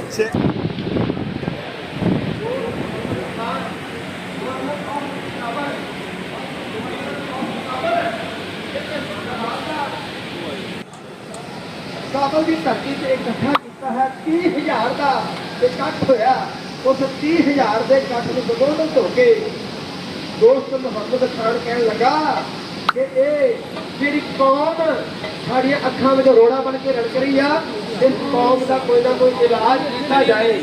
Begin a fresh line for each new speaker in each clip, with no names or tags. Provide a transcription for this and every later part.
ਪਿੱਛੇ।
ਕਾਬਲ ਦੀ ਧਰਤੀ ਤੇ ਇਕੱਠਾ ਕੀਤਾ ਹੈ 30000 ਦਾ ਇਕੱਠ ਹੋਇਆ। ਉਸ 30000 ਦੇ ਇਕੱਠ ਨੂੰ ਬਗੋਦਨ ਹੋ ਕੇ ਦੋਸਤ ਮੁਹੰਮਦ ਖਾਨ ਕਹਿਣ ਲੱਗਾ ਕਿ ਇਹ ਜਿਹੜੀ ਕੌਮ ਸਾਡੀਆਂ ਅੱਖਾਂ ਵਿੱਚ ਰੋੜਾ ਬਣ ਕੇ ਰੜਕ ਰਹੀ ਆ ਇਸ ਕੌਮ ਦਾ ਕੋਈ ਨਾ ਕੋਈ ਇਲਾਜ ਕੀਤਾ ਜਾਏ।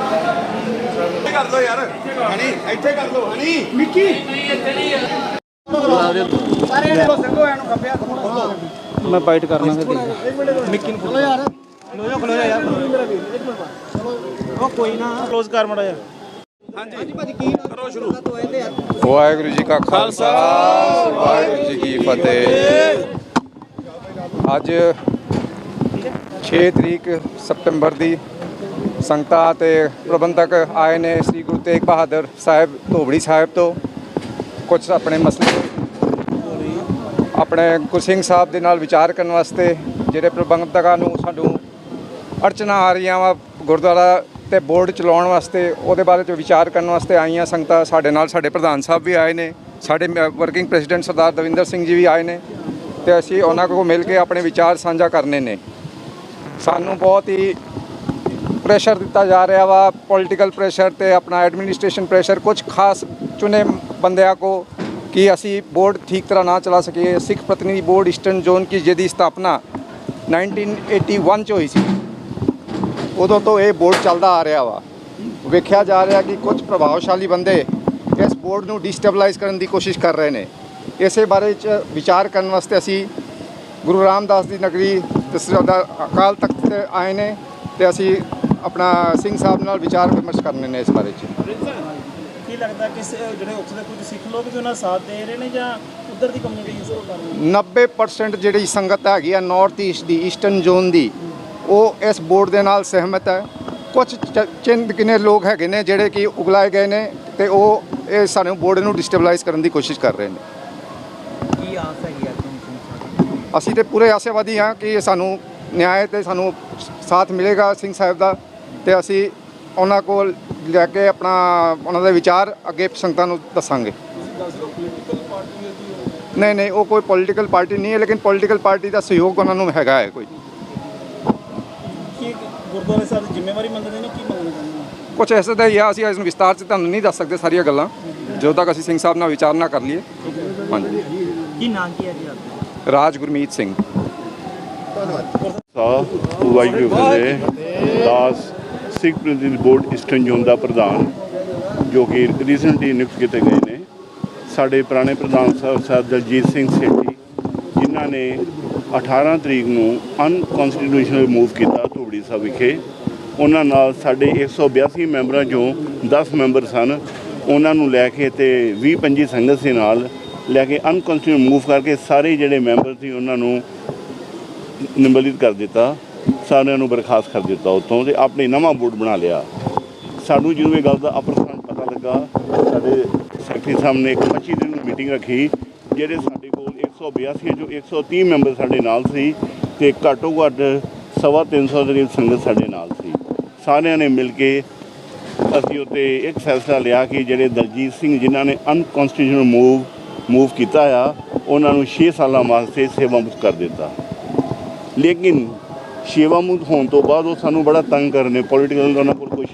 ਇੱਥੇ ਕਰ ਲਓ ਯਾਰ। ਹਣੀ ਇੱਥੇ ਕਰ ਲਓ ਹਣੀ
ਮਿੱਕੀ
ਮੈਂ ਬਾਈਟ ਕਰਨਾ ਫਿਰ ਮਿੱਕੀ ਨੂੰ ਖੋਲੋ ਯਾਰ। ਖਲੋ ਜਾ ਖਲੋ ਜਾ ਯਾਰ ਉਹ ਕੋਈ ਨਾ ਕਲੋਜ਼ ਕਰ ਮੜਾ ਯਾਰ
ਵਾਹਿਗੁਰੂ ਜੀ ਕਾ ਖਾਲਸਾ ਵਾਹਿਗੁਰੂ ਜੀ ਕੀ ਫਤਿਹ। ਅੱਜ 6 ਤਰੀਕ ਸਤੰਬਰ ਦੀ ਸੰਗਤਾਂ ਤੇ ਪ੍ਰਬੰਧਕ ਆਏ ਨੇ ਸ੍ਰੀ ਗੁਰੂ ਤੇਗ ਬਹਾਦਰ ਸਾਹਿਬ ਧੋਬੜੀ ਸਾਹਿਬ ਤੋਂ। ਕੁਝ ਆਪਣੇ ਮਸਲੇ ਆਪਣੇ ਗੁਰਸਿੰਘ ਸਾਹਿਬ ਦੇ ਨਾਲ ਵਿਚਾਰ ਕਰਨ ਵਾਸਤੇ ਜਿਹੜੇ ਪ੍ਰਬੰਧਕਾਂ ਨੂੰ ਸਾਨੂੰ ਅੜਚਨਾ ਆ ਰਹੀਆਂ ਵਾ ਗੁਰਦੁਆਰਾ ਤੇ ਬੋਰਡ ਚਲਾਉਣ ਵਾਸਤੇ, ਉਹਦੇ ਬਾਰੇ ਚ ਵਿਚਾਰ ਕਰਨ ਵਾਸਤੇ ਆਈਆਂ ਸੰਗਤਾਂ ਸਾਡੇ ਨਾਲ, ਸਾਡੇ ਪ੍ਰਧਾਨ ਸਾਹਿਬ ਵੀ ਆਏ ਨੇ, ਸਾਡੇ ਵਰਕਿੰਗ ਪ੍ਰੈਜ਼ੀਡੈਂਟ ਸਰਦਾਰ ਦਵਿੰਦਰ ਸਿੰਘ ਜੀ ਵੀ ਆਏ ਨੇ, ਤੇ ਅਸੀਂ ਉਹਨਾਂ ਕੋਲ ਮਿਲ ਕੇ ਆਪਣੇ ਵਿਚਾਰ ਸਾਂਝਾ ਕਰਨੇ ਨੇ। ਸਾਨੂੰ ਬਹੁਤ ਹੀ ਪ੍ਰੈਸ਼ਰ ਦਿੱਤਾ ਜਾ ਰਿਹਾ ਵਾ ਪੋਲੀਟੀਕਲ ਪ੍ਰੈਸ਼ਰ ਤੇ ਆਪਣਾ ਐਡਮਿਨਿਸਟ੍ਰੇਸ਼ਨ ਪ੍ਰੈਸ਼ਰ ਕੁਝ ਖਾਸ ਚੁਣੇ ਬੰਦਿਆਂ ਕੋ ਕਿ ਅਸੀਂ ਬੋਰਡ ਠੀਕ ਤਰ੍ਹਾਂ ਨਾ ਚਲਾ ਸਕੀਏ। Sikh Pratinidhi Board Eastern Zone ਕੀ ਜਿਹਦੀ ਸਥਾਪਨਾ 1981 ਚ ਹੋਈ ਸੀ। ਉਦੋਂ ਤੋਂ ਇਹ ਬੋਰਡ ਚੱਲਦਾ ਆ ਰਿਹਾ ਵਾ। ਵੇਖਿਆ ਜਾ ਰਿਹਾ ਕਿ ਕੁਝ ਪ੍ਰਭਾਵਸ਼ਾਲੀ ਬੰਦੇ ਇਸ ਬੋਰਡ ਨੂੰ ਡਿਸਟੇਬਲਾਈਜ਼ ਕਰਨ ਦੀ ਕੋਸ਼ਿਸ਼ ਕਰ ਰਹੇ ਨੇ। ਇਸੇ ਬਾਰੇ ਚ ਵਿਚਾਰ ਕਰਨ ਵਾਸਤੇ ਅਸੀਂ ਗੁਰੂ ਰਾਮਦਾਸ ਦੀ ਨਗਰੀ ਤੇ ਸਰਦਾ ਅਕਾਲ ਤਖਤ ਤੇ ਆਏ ਨੇ ਤੇ ਅਸੀਂ ਆਪਣਾ ਸਿੰਘ ਸਾਹਿਬ ਨਾਲ ਵਿਚਾਰ ਵਿਮਰਸ਼ ਕਰਨੇ ਨੇ ਇਸ ਬਾਰੇ ਚ।
ਕੀ ਲੱਗਦਾ ਕਿ ਜਿਹੜੇ ਉੱਥੇ ਦੇ ਕੁਝ ਸਿੱਖ ਲੋਕ ਉਹਨਾਂ ਦਾ ਸਾਥ ਦੇ ਰਹੇ ਨੇ ਜਾਂ ਉਧਰ ਦੀ ਕਮਿਊਨਿਟੀ ਇਸ ਨੂੰ ਕਰ ਰਹੀ
90% ਜਿਹੜੀ ਸੰਗਤ ਹੈਗੀ ਆ ਨਾਰਥ ਈਸਟ ਦੀ ਈਸਟਰਨ ਜ਼ੋਨ ਦੀ ਉਹ ਇਸ ਬੋਰਡ ਦੇ ਨਾਲ ਸਹਿਮਤ ਹੈ। ਕੁਝ ਚ- ਚਿੰਦ ਕਿਨੇ ਲੋਕ ਹੈਗੇ ਨੇ ਜਿਹੜੇ ਕਿ ਉਗਲਾਏ ਗਏ ਨੇ ਤੇ ਉਹ ਇਹ ਸਾਨੂੰ ਬੋਰਡ ਨੂੰ ਡਿਸਟੇਬਲਾਈਜ਼ ਕਰਨ ਦੀ ਕੋਸ਼ਿਸ਼ ਕਰ ਰਹੇ ਨੇ।
ਕੀ ਆਸ ਹੈਗੀ ਆ ਤੁਹਾਨੂੰ
ਅਸੀਂ ਤੇ ਪੂਰੇ ਆਸ਼ਾਵਾਦੀ ਹਾਂ ਕਿ ਸਾਨੂੰ ਨਿਆਂ ਤੇ ਸਾਨੂੰ ਸਾਥ ਮਿਲੇਗਾ ਸਿੰਘ ਸਾਹਿਬ ਦਾ ਤੇ ਅਸੀਂ ਉਹਨਾਂ ਕੋਲ ਲੈ ਕੇ ਆਪਣਾ ਉਹਨਾਂ ਦੇ ਵਿਚਾਰ ਅੱਗੇ ਸੰਗਤਾਂ ਨੂੰ ਦੱਸਾਂਗੇ। ਨਹੀਂ ਨਹੀਂ ਉਹ ਕੋਈ ਪੋਲੀਟੀਕਲ ਪਾਰਟੀ ਨਹੀਂ ਹੈ ਲੇਕਿਨ ਪੋਲੀਟੀਕਲ ਪਾਰਟੀ ਦਾ ਸਹਿਯੋਗ ਉਹਨਾਂ ਨੂੰ ਹੈਗਾ ਹੈ ਕੋਈ।
ਗੁਰਦੁਆਰੇ ਸਾਹਿਬ ਦੀ ਜ਼ਿੰਮੇਵਾਰੀ ਮੰਗਦੇ ਨੇ ਕੀ ਮੰਗਣਾ ਚਾਹੁੰਦੇ ਨੇ?
ਕੁਝ ਐਸਾ ਤਾਂ ਆ ਅਸੀਂ ਇਸ ਨੂੰ ਵਿਸਤਾਰ 'ਚ ਤੁਹਾਨੂੰ ਨਹੀਂ ਦੱਸ ਸਕਦੇ ਸਾਰੀਆਂ ਗੱਲਾਂ। ਜਦੋਂ ਤੱਕ ਅਸੀਂ ਸਿੰਘ ਸਾਹਿਬ ਨਾਲ ਵਿਚਾਰ ਨਾ ਕਰ ਲਈਏ। ਹਾਂਜੀ।
ਕੀ ਨਾਂ ਕੀ ਹੈ ਜੀ ਆਪਣਾ
ਰਾਜ ਗੁਰਮੀਤ ਸਿੰਘ।
ਸਾਹਿਬ ਵਾਹਿਗੁਰੂ ਫਤਿਹ ਦਾਸ Sikh Pratinidhi Board Eastern Zone ਦਾ ਪ੍ਰਧਾਨ ਜੋ ਕਿ ਰੀਸੈਂਟਲੀ ਨਿਯੁਕਤ ਕੀਤੇ ਗਏ ਨੇ। ਸਾਡੇ ਪੁਰਾਣੇ ਪ੍ਰਧਾਨ ਸਾਹਿਬ ਸਾਹਿਬ ਦਲਜੀਤ ਸਿੰਘ ਸੇਠੀ ਜਿਨ੍ਹਾਂ ਨੇ 18 ਤਰੀਕ ਨੂੰ ਅਨਕਨਸਟੀਟਿਊਸ਼ਨਲ ਮੂਵ ਕੀਤਾ ਧੂਬੜੀ ਸਾਹਿਬ ਵਿਖੇ। ਉਹਨਾਂ ਨਾਲ ਸਾਡੇ 182 ਮੈਂਬਰਾਂ ਚੋਂ 10 ਮੈਂਬਰ ਸਨ। ਉਹਨਾਂ ਨੂੰ ਲੈ ਕੇ ਤੇ 20 25 ਸੰਗਤ ਸੀ ਨਾਲ। ਲੈ ਕੇ ਅਨਕਨਸਟੀਟਿਊਸ਼ਨਲ ਮੂਵ ਕਰਕੇ ਸਾਰੇ ਜਿਹੜੇ ਮੈਂਬਰ ਸੀ ਉਹਨਾਂ ਨੂੰ ਨਿੰਬਲਿਤ ਕਰ ਦਿੱਤਾ। ਸਾਰਿਆਂ ਨੂੰ ਬਰਖਾਸਤ ਕਰ ਦਿੱਤਾ ਉੱਥੋਂ ਤੇ ਆਪਣੇ ਨਵਾਂ ਬੋਰਡ ਬਣਾ ਲਿਆ। ਸਾਨੂੰ ਜਦੋਂ ਇਹ ਗੱਲ ਦਾ ਅਪਰਸੰਨ ਪਤਾ ਲੱਗਾ, ਸਾਡੇ ਸੈਕਟਰੀ ਸਾਹਿਬ ਨੇ ਇੱਕ 25 ਦਿਨ ਨੂੰ ਮੀਟਿੰਗ ਰੱਖੀ, ਜਿਹੜੇ ਸਾਡੇ ਕੋਲ 182 ਚੋਂ 130 ਮੈਂਬਰ ਸਾਡੇ ਨਾਲ ਸੀ ਤੇ ਘੱਟੋ ਘੱਟ ਸਵਾ 300 ਦੇ ਕਰੀਬ ਸੰਗਤ ਸਾਡੇ ਨਾਲ ਸੀ। ਸਾਰਿਆਂ ਨੇ ਮਿਲ ਕੇ ਅਸੀਂ ਉੱਤੇ ਇੱਕ ਫੈਸਲਾ ਲਿਆ ਕਿ ਜਿਹੜੇ ਦਲਜੀਤ ਸਿੰਘ ਜਿਨ੍ਹਾਂ ਨੇ ਅਨਕਨਸਟੀਟਿਊਸ਼ਨਲ ਮੂਵ ਮੂਵ ਕੀਤਾ ਆ, ਉਹਨਾਂ ਨੂੰ 6 ਸਾਲਾਂ ਵਾਸਤੇ ਸੇਵਾ ਮੁਕਤ ਕਰ ਦਿੱਤਾ। ਲੇਕਿਨ ਸੇਵਾ ਮੁਕਤ ਹੋਣ ਤੋਂ ਬਾਅਦ ਉਹ ਸਾਨੂੰ ਬੜਾ ਤੰਗ ਕਰਨੇ ਪੋਲੀਟੀਕਲ ਉਹਨਾਂ ਕੋਲ ਕੁਝ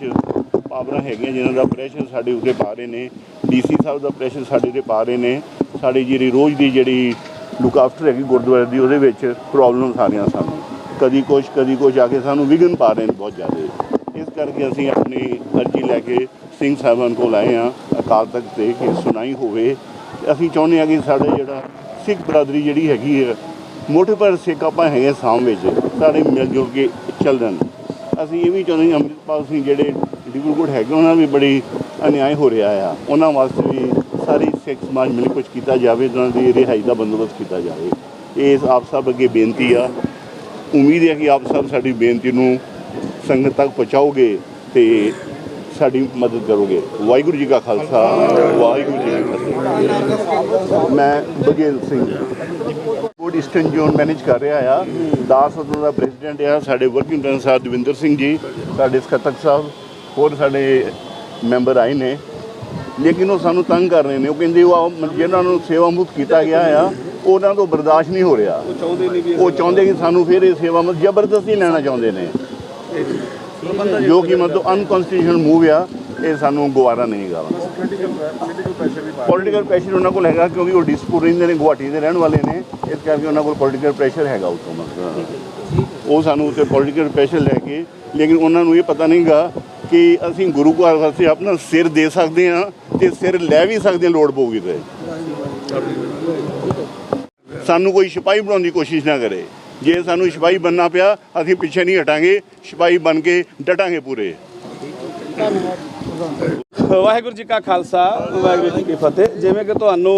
ਪਾਵਰਾਂ ਹੈਗੀਆਂ, ਜਿਨ੍ਹਾਂ ਦਾ ਪ੍ਰੈਸ਼ਰ ਸਾਡੇ ਉੱਤੇ ਪਾ ਰਹੇ ਨੇ। ਡੀਸੀ ਸਾਹਿਬ ਦਾ ਪ੍ਰੈਸ਼ਰ ਸਾਡੇ ਤੇ ਪਾ ਰਹੇ ਨੇ। ਸਾਡੀ ਜਿਹੜੀ ਰੋਜ਼ ਦੀ ਜਿਹੜੀ ਲੁੱਕ ਆਫਟਰ ਹੈਗੀ ਗੁਰਦੁਆਰੇ ਦੀ, ਉਹਦੇ ਵਿੱਚ ਪ੍ਰੋਬਲਮਸ ਆ ਰਹੀਆਂ ਸਾਨੂੰ। ਕਦੀ ਕੁਛ ਕਦੀ ਕੁਛ, ਆ ਕੇ ਸਾਨੂੰ ਵਿਘਨ ਪਾ ਰਹੇ ਨੇ ਬਹੁਤ ਜ਼ਿਆਦਾ। ਇਸ ਕਰਕੇ ਅਸੀਂ ਆਪਣੀ ਅਰਜ਼ੀ ਲੈ ਕੇ ਸਿੰਘ ਸਾਹਿਬਾਨ ਕੋਲ ਆਏ ਆ ਅਕਾਲ ਤਖਤ ਤੇ, ਕਿ ਸੁਣਾਈ ਹੋਵੇ। ਤੇ ਅਸੀਂ ਚਾਹੁੰਦੇ ਹਾਂ ਕਿ ਸਾਡੇ ਜਿਹੜਾ ਸਿੱਖ ਬਰਾਦਰੀ ਜਿਹੜੀ ਹੈਗੀ ਹੈ, ਮੋਟੇ ਪਰ ਸਿੱਖ ਆਪਾਂ ਹੈਗੇ ਸਾਮ ਵਿੱਚ ਸਾਰੇ ਮਿਲ ਜੁਲ ਕੇ ਚੱਲਣ ਅਸੀਂ ਇਹ ਵੀ ਚਾਹੁੰਦੇ ਹਾਂ, ਅੰਮ੍ਰਿਤਪਾਲ ਸਿੰਘ ਜਿਹੜੇ ਡਿਬਰੂਗੜ੍ਹ ਹੈਗੇ, ਉਹਨਾਂ ਨਾਲ ਵੀ ਬੜੀ ਅਨਿਆਏ ਹੋ ਰਿਹਾ ਆ। ਉਹਨਾਂ ਵਾਸਤੇ ਵੀ ਸਾਰੀ ਸਿੱਖ ਸਮਾਜ ਮਿਲ ਕੇ ਕੁਝ ਕੀਤਾ ਜਾਵੇ, ਉਹਨਾਂ ਦੀ ਰਿਹਾਈ ਦਾ ਬੰਦੋਬਸਤ ਕੀਤਾ ਜਾਵੇ। ਇਹ ਆਪ ਸਭ ਅੱਗੇ ਬੇਨਤੀ ਆ। ਉਮੀਦ ਹੈ ਕਿ ਆਪ ਸਭ ਸਾਡੀ ਬੇਨਤੀ ਨੂੰ ਸੰਗਤ ਤੱਕ ਪਹੁੰਚਾਓਗੇ ਤੇ ਸਾਡੀ ਮਦਦ ਕਰੋਗੇ। ਵਾਹਿਗੁਰੂ ਜੀ ਕਾ ਖਾਲਸਾ, ਵਾਹਿਗੁਰੂ ਜੀ ਕੀ ਫਤਿਹ। ਮੈਂ Bagel Singh. Board Eastern Zone manage ਕਰ ਰਿਹਾ ਆ। ਦਾਸ ਉਦੋਂ ਦਾ ਪ੍ਰੈਜ਼ੀਡੈਂਟ ਆ, ਸਾਡੇ ਵਰਕਿੰਗ ਪ੍ਰੈਜ਼ੀਡੈਂਟ ਸਾਹਿਬ ਦਵਿੰਦਰ ਸਿੰਘ ਜੀ, ਸਾਡੇ ਸਕੱਤਰ ਸਾਹਿਬ, ਹੋਰ ਸਾਡੇ ਮੈਂਬਰ ਆਏ ਨੇ। ਲੇਕਿਨ ਉਹ ਸਾਨੂੰ ਤੰਗ ਕਰ ਰਹੇ ਨੇ। ਉਹ ਕਹਿੰਦੇ ਉਹ ਜਿਹਨਾਂ ਨੂੰ ਸੇਵਾ ਮੁਕਤ ਕੀਤਾ ਗਿਆ ਆ ਉਹਨਾਂ ਤੋਂ ਬਰਦਾਸ਼ਤ ਨਹੀਂ ਹੋ ਰਿਹਾ। ਉਹ ਚਾਹੁੰਦੇ ਨਹੀਂ ਉਹ ਚਾਹੁੰਦੇ ਕਿ ਸਾਨੂੰ ਫਿਰ ਇਹ ਸੇਵਾ ਮੁਕਤ ਜ਼ਬਰਦਸਤੀ ਲੈਣਾ ਚਾਹੁੰਦੇ ਨੇ। ਜੋ ਕਿ ਮਤਲਬ ਅਨਕਨਸਟੀਟਿਊਸ਼ਨਲ ਮੂਵ ਆ ਇਹ ਸਾਨੂੰ ਗਵਾਰਾ ਨਹੀਂ ਗਾ ਪੋਲੀਟੀਕਲ ਪ੍ਰੈਸ਼ਰ ਉਹਨਾਂ ਕੋਲ ਹੈਗਾ ਕਿਉਂਕਿ ਉਹ ਡਿਸਪੂਰ ਰਹਿੰਦੇ ਨੇ ਗੁਹਾਟੀ ਦੇ ਰਹਿਣ ਵਾਲੇ ਨੇ। ਇਸ ਕਰਕੇ ਉਹਨਾਂ ਕੋਲ ਪੋਲੀਟੀਕਲ ਪ੍ਰੈਸ਼ਰ ਹੈਗਾ ਉਸ ਤੋਂ ਮਤਲਬ। ਉਹ ਸਾਨੂੰ ਉੱਤੇ ਪੋਲੀਟੀਕਲ ਪ੍ਰੈਸ਼ਰ ਲੈ ਕੇ ਲੇਕਿਨ ਉਹਨਾਂ ਨੂੰ ਇਹ ਪਤਾ ਨਹੀਂਗਾ ਕਿ ਅਸੀਂ ਗੁਰੂ ਘਰ ਵਾਸਤੇ ਆਪਣਾ ਸਿਰ ਦੇ ਸਕਦੇ ਹਾਂ ਤੇ ਸਿਰ ਲੈ ਵੀ ਸਕਦੇ ਲੋੜ ਪਊਗੀ ਤੇ। ਸਾਨੂੰ ਕੋਈ ਸਿਪਾਹੀ ਬਣਾਉਣ ਦੀ ਕੋਸ਼ਿਸ਼ ਨਾ ਕਰੇ। ਜੇ ਸਾਨੂੰ ਸਿਪਾਹੀ ਬਣਨਾ ਪਿਆ, ਅਸੀਂ ਪਿੱਛੇ ਨਹੀਂ ਹਟਾਂਗੇ, ਸਿਪਾਹੀ ਬਣ ਕੇ ਡਟਾਂਗੇ ਪੂਰੇ।
ਵਾਹਿਗੁਰੂ ਜੀ ਕਾ ਖਾਲਸਾ, ਵਾਹਿਗੁਰੂ ਜੀ ਕੀ ਫਤਿਹ। ਜਿਵੇਂ ਕਿ ਤੁਹਾਨੂੰ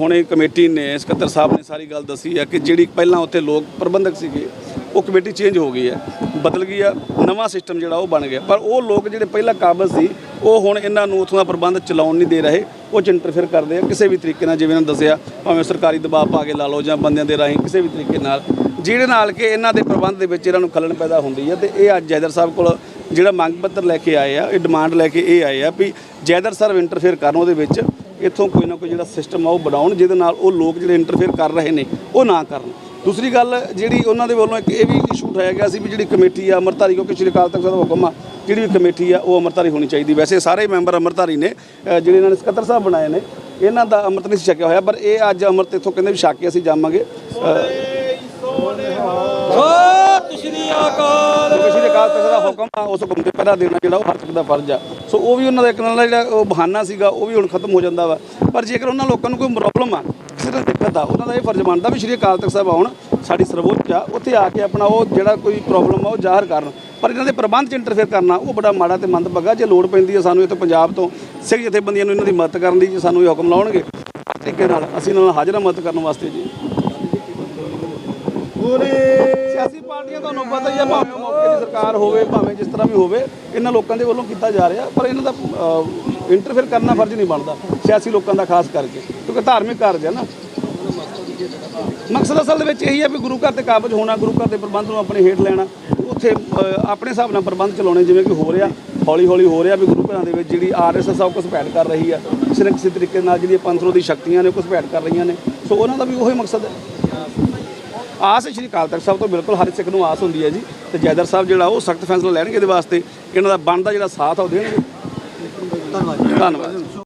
ਹੁਣੇ ਕਮੇਟੀ ਨੇ, ਸਕੱਤਰ ਸਾਹਿਬ ਨੇ ਸਾਰੀ ਗੱਲ ਦੱਸੀ ਹੈ ਕਿ ਜਿਹੜੀ ਪਹਿਲਾਂ ਉੱਥੇ ਲੋਕ ਪ੍ਰਬੰਧਕ ਸੀਗੇ ਉਹ ਕਮੇਟੀ ਚੇਂਜ ਹੋ ਗਈ ਹੈ, ਬਦਲ ਗਈ ਆ ਨਵਾਂ ਸਿਸਟਮ ਜਿਹੜਾ ਉਹ ਬਣ ਗਿਆ। ਪਰ ਉਹ ਲੋਕ ਜਿਹੜੇ ਪਹਿਲਾਂ ਕਾਬਜ਼ ਸੀ, ਉਹ ਹੁਣ ਇਹਨਾਂ ਨੂੰ ਉੱਥੋਂ ਦਾ ਪ੍ਰਬੰਧ ਚਲਾਉਣ ਨਹੀਂ ਦੇ ਰਹੇ, ਉਹ ਚ ਇੰਟਰਫੇਅਰ ਕਰਦੇ ਆ, ਕਿਸੇ ਵੀ ਤਰੀਕੇ ਨਾਲ ਜਿਵੇਂ ਇਹਨਾਂ ਦੱਸਿਆ, ਭਾਵੇਂ ਸਰਕਾਰੀ ਦਬਾਅ ਪਾ ਕੇ ਲਾ ਲਓ ਜਾਂ ਬੰਦਿਆਂ ਦੇ ਰਾਹੀਂ ਕਿਸੇ ਵੀ ਤਰੀਕੇ ਨਾਲ ਜਿਹਦੇ ਨਾਲ ਕਿ ਇਹਨਾਂ ਦੇ ਪ੍ਰਬੰਧ ਦੇ ਵਿੱਚ ਇਹਨਾਂ ਨੂੰ ਖਲਣ ਪੈਦਾ ਹੁੰਦੀ ਹੈ। ਤੇ ਇਹ ਅੱਜ ਜੈਦਰ ਸਾਹਿਬ ਕੋਲ ਜਿਹੜਾ ਮੰਗ ਪੱਤਰ ਲੈ ਕੇ ਆਏ ਆ, ਇਹ ਡਿਮਾਂਡ ਲੈ ਕੇ ਇਹ ਆਏ ਆ ਵੀ ਜੈਦਰ ਸਾਹਿਬ ਇੰਟਰਫੇਅਰ ਕਰਨ, ਉਹਦੇ ਵਿੱਚ ਇੱਥੋਂ ਕੋਈ ਨਾ ਕੋਈ ਜਿਹੜਾ ਸਿਸਟਮ ਆ ਉਹ ਬਣਾਉਣ, ਜਿਹਦੇ ਨਾਲ ਉਹ ਲੋਕ ਜਿਹੜੇ ਇੰਟਰਫੇਅਰ ਕਰ ਰਹੇ ਨੇ, ਉਹ ਨਾ ਕਰਨ। ਦੂਸਰੀ ਗੱਲ ਜਿਹੜੀ ਉਹਨਾਂ ਦੇ ਵੱਲੋਂ ਇੱਕ ਇਹ ਵੀ ਇਸ਼ੂ ਉਠਾਇਆ ਗਿਆ ਸੀ ਵੀ ਜਿਹੜੀ ਕਮੇਟੀ ਆ ਅਮਰਤਾਰੀ ਕਿਉਂਕਿ ਸ਼੍ਰੀ ਅਕਾਲ ਤਖਤ ਸਾਹਿਬ ਦਾ ਹੁਕਮ ਆ ਜਿਹੜੀ ਵੀ ਕਮੇਟੀ ਆ ਉਹ ਅਮਰਤਾਰੀ ਹੋਣੀ ਚਾਹੀਦੀ। ਵੈਸੇ ਸਾਰੇ ਮੈਂਬਰ ਅਮਰਤਾਰੀ ਨੇ ਜਿਹੜੇ ਇਹਨਾਂ ਨੇ ਸਕੱਤਰ ਸਾਹਿਬ ਬਣਾਏ ਨੇ ਇਹਨਾਂ ਦਾ ਅੰਮ੍ਰਿਤ ਨਹੀਂ ਸੀ ਛਕਿਆ ਹੋਇਆ ਪਰ ਇਹ ਅੱਜ ਅੰਮ੍ਰਿਤ ਇੱਥੋਂ ਕਹਿੰਦੇ ਵੀ ਛਕ ਕੇ ਅਸੀਂ ਜਾਵਾਂਗੇ। ਅਕਾਲ। ਸ਼੍ਰੀ ਅਕਾਲ ਤਖਤ ਦਾ ਹੁਕਮ ਆ ਉਸ ਹੁਕਮ ਤੇ ਪਹਿਰਾ ਦੇਣਾ ਜਿਹੜਾ ਉਹ ਹਰ ਤੱਕ ਦਾ ਫਰਜ਼ ਆ। ਸੋ ਉਹ ਵੀ ਉਹਨਾਂ ਦਾ ਇੱਕ ਨਾਲ ਦਾ ਜਿਹੜਾ ਉਹ ਬਹਾਨਾ ਸੀਗਾ ਉਹ ਵੀ ਹੁਣ ਖਤਮ ਹੋ ਜਾਂਦਾ ਵਾ। ਪਰ ਜੇਕਰ ਉਹਨਾਂ ਲੋਕਾਂ ਨੂੰ ਕੋਈ ਪ੍ਰੋਬਲਮ ਆ ਕਿਸੇ ਨੂੰ ਦਿੱਕਤ ਆ ਉਹਨਾਂ ਦਾ ਇਹ ਫਰਜ਼ ਬਣਦਾ ਵੀ ਸ਼੍ਰੀ ਅਕਾਲ ਤਖਤ ਸਾਹਿਬ ਆਉਣ ਸਾਡੀ ਸਰਵੋੱਚ ਆ ਉੱਥੇ ਆ ਕੇ ਆਪਣਾ ਉਹ ਜਿਹੜਾ ਕੋਈ ਪ੍ਰੋਬਲਮ ਆ ਉਹ ਜ਼ਾਹਰ ਕਰਨ। ਪਰ ਇਹਨਾਂ ਦੇ ਪ੍ਰਬੰਧ 'ਚ ਇੰਟਰਫੇਅਰ ਕਰਨਾ ਉਹ ਬੜਾ ਮਾੜਾ ਤੇ ਮੰਦਭਾਗਾ ਜੇ ਲੋੜ ਪੈਂਦੀ ਹੈ ਸਾਨੂੰ ਇੱਥੇ ਪੰਜਾਬ ਤੋਂ ਸਿੱਖ ਜਥੇਬੰਦੀਆਂ ਨੂੰ ਇਹਨਾਂ ਦੀ ਮਦਦ ਕਰਨ ਦੀ ਜੇ ਸਾਨੂੰ ਇਹ ਹੁਕਮ ਲਾਉਣਗੇ ਤਰੀਕੇ ਨਾਲ ਅਸੀਂ ਇਹਨਾਂ ਨਾਲ ਹਾਜ਼ਰ ਹਾਂ ਮਦਦ ਕਰਨ ਵਾਸਤੇ ਜੀ। ਸਿਆਸੀ ਪਾਰਟੀਆਂ ਤੁਹਾਨੂੰ ਪਤਾ ਹੀ ਆ ਭਾਵੇਂ ਮੌਕੇ ਦੀ ਸਰਕਾਰ ਹੋਵੇ, ਭਾਵੇਂ ਜਿਸ ਤਰ੍ਹਾਂ ਵੀ ਹੋਵੇ, ਇਹਨਾਂ ਲੋਕਾਂ ਦੇ ਵੱਲੋਂ ਕੀਤਾ ਜਾ ਰਿਹਾ, ਪਰ ਇਹਨਾਂ ਦਾ ਇੰਟਰਫੇਅਰ ਕਰਨਾ ਫਰਜ਼ ਨਹੀਂ ਬਣਦਾ, ਸਿਆਸੀ ਲੋਕਾਂ ਦਾ ਖਾਸ ਕਰਕੇ, ਕਿਉਂਕਿ ਧਾਰਮਿਕ ਕਾਰਜ ਹੈ ਨਾ। ਮਕਸਦ ਅਸਲ ਦੇ ਵਿੱਚ ਇਹੀ ਹੈ ਵੀ ਗੁਰੂ ਘਰ ਤੇ ਕਾਬਜ ਹੋਣਾ, ਗੁਰੂ ਘਰ ਦੇ ਪ੍ਰਬੰਧ ਨੂੰ ਆਪਣੇ ਹੇਠ ਲੈਣਾ, ਉੱਥੇ ਆਪਣੇ ਹਿਸਾਬ ਨਾਲ ਪ੍ਰਬੰਧ ਚਲਾਉਣੇ, ਜਿਵੇਂ ਕਿ ਹੋ ਰਿਹਾ ਹੌਲੀ ਹੌਲੀ ਹੋ ਰਿਹਾ ਵੀ ਗੁਰੂ ਘਰਾਂ ਦੇ ਵਿੱਚ ਜਿਹੜੀ ਆਰਐਸਐਸ ਆ, ਉਹ ਘੁਸਪੈਠ ਕਰ ਰਹੀ ਆ ਕਿਸੇ ਕਿਸੇ ਤਰੀਕੇ ਨਾਲ ਜਿਹੜੀ ਪੰਥਰੋ ਦੀ ਸ਼ਕਤੀਆਂ ਨੇ, ਉਹ ਘੁਸਪੈਠ ਕਰ ਰਹੀਆਂ ਨੇ। ਸੋ ਉਹਨਾਂ ਦਾ ਵੀ ਉਹੀ ਮਕਸਦ ਹੈ। ਆਸ ਹੈ ਸ਼੍ਰੀ ਅਕਾਲ ਤਖਤ ਸਾਹਿਬ ਤੋਂ ਬਿਲਕੁਲ ਹਰ ਸਿੱਖ ਨੂੰ ਆਸ ਹੁੰਦੀ ਹੈ ਜੀ ਤੇ ਜੈਦਰ ਸਾਹਿਬ ਜਿਹੜਾ ਉਹ ਸਖਤ ਫੈਸਲਾ ਲੈਣਗੇ ਇਹਦੇ ਵਾਸਤੇ ਇਹਨਾਂ ਦਾ ਬਣਦਾ ਜਿਹੜਾ ਸਾਥ ਆ ਉਹ ਦੇਣਗੇ। ਧੰਨਵਾਦ। ਧੰਨਵਾਦ।